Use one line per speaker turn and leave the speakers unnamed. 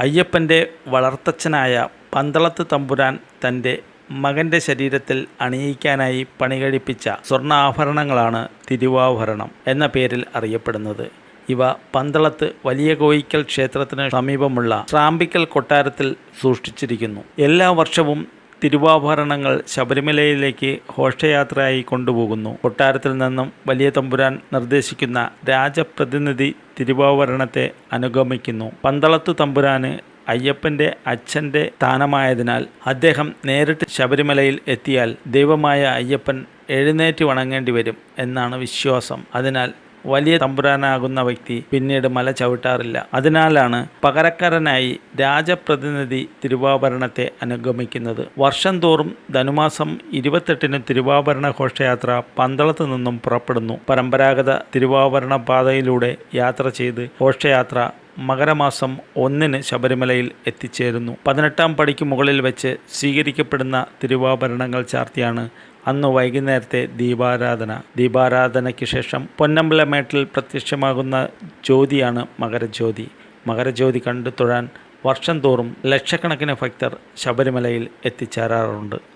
അയ്യപ്പന്റെ വളർത്തച്ഛനായ പന്തളത്ത് തമ്പുരാൻ തന്റെ മകന്റെ ശരീരത്തിൽ അണിയിക്കാനായി പണികഴിപ്പിച്ച സ്വർണാഭരണങ്ങളാണ് തിരുവാഭരണം എന്ന പേരിൽ അറിയപ്പെടുന്നത്. ഇവ പന്തളത്ത് വലിയ കോയിക്കൽ ക്ഷേത്രത്തിന് സമീപമുള്ള ശ്രാമ്പിക്കൽ കൊട്ടാരത്തിൽ സൂക്ഷിച്ചിരിക്കുന്നു. എല്ലാ വർഷവും തിരുവാഭരണങ്ങൾ ശബരിമലയിലേക്ക് ഘോഷയാത്രയായി കൊണ്ടുപോകുന്നു. കൊട്ടാരത്തിൽ നിന്നും വലിയ തമ്പുരാൻ നിർദ്ദേശിക്കുന്ന രാജപ്രതിനിധി തിരുവാഭരണത്തെ അനുഗമിക്കുന്നു. പന്തളത്തു തമ്പുരാന് അയ്യപ്പന്റെ അച്ഛന്റെ സ്ഥാനമായതിനാൽ അദ്ദേഹം നേരിട്ട് ശബരിമലയിൽ എത്തിയാൽ ദൈവമായ അയ്യപ്പൻ എഴുന്നേറ്റ് വണങ്ങേണ്ടി വരും എന്നാണ് വിശ്വാസം. അതിനാൽ വലിയ തമ്പുരാനാകുന്ന വ്യക്തി പിന്നീട് മല ചവിട്ടാറില്ല. അതിനാലാണ് പകരക്കാരനായി രാജപ്രതിനിധി തിരുവാഭരണത്തെ അനുഗമിക്കുന്നത്. വർഷം തോറും ധനുമാസം ഇരുപത്തെട്ടിന് തിരുവാഭരണ ഘോഷയാത്ര പന്തളത്ത് നിന്നും പുറപ്പെടുന്നു. പരമ്പരാഗത തിരുവാഭരണ പാതയിലൂടെ യാത്ര ചെയ്ത് ഘോഷയാത്ര മകരമാസം ഒന്നിന് ശബരിമലയിൽ എത്തിച്ചേരുന്നു. പതിനെട്ടാം പടിക്ക് മുകളിൽ വെച്ച് സ്വീകരിക്കപ്പെടുന്ന തിരുവാഭരണങ്ങൾ ചാർത്തിയാണ് അന്ന് വൈകുന്നേരത്തെ ദീപാരാധന. ദീപാരാധനയ്ക്ക് ശേഷം പൊന്നമ്പലമേട്ടിൽ പ്രത്യക്ഷമാകുന്ന ജ്യോതിയാണ് മകരജ്യോതി. മകരജ്യോതി കണ്ടു തൊഴാൻ വർഷം തോറും ലക്ഷക്കണക്കിന് ഭക്തർ ശബരിമലയിൽ എത്തിച്ചേരാറുണ്ട്.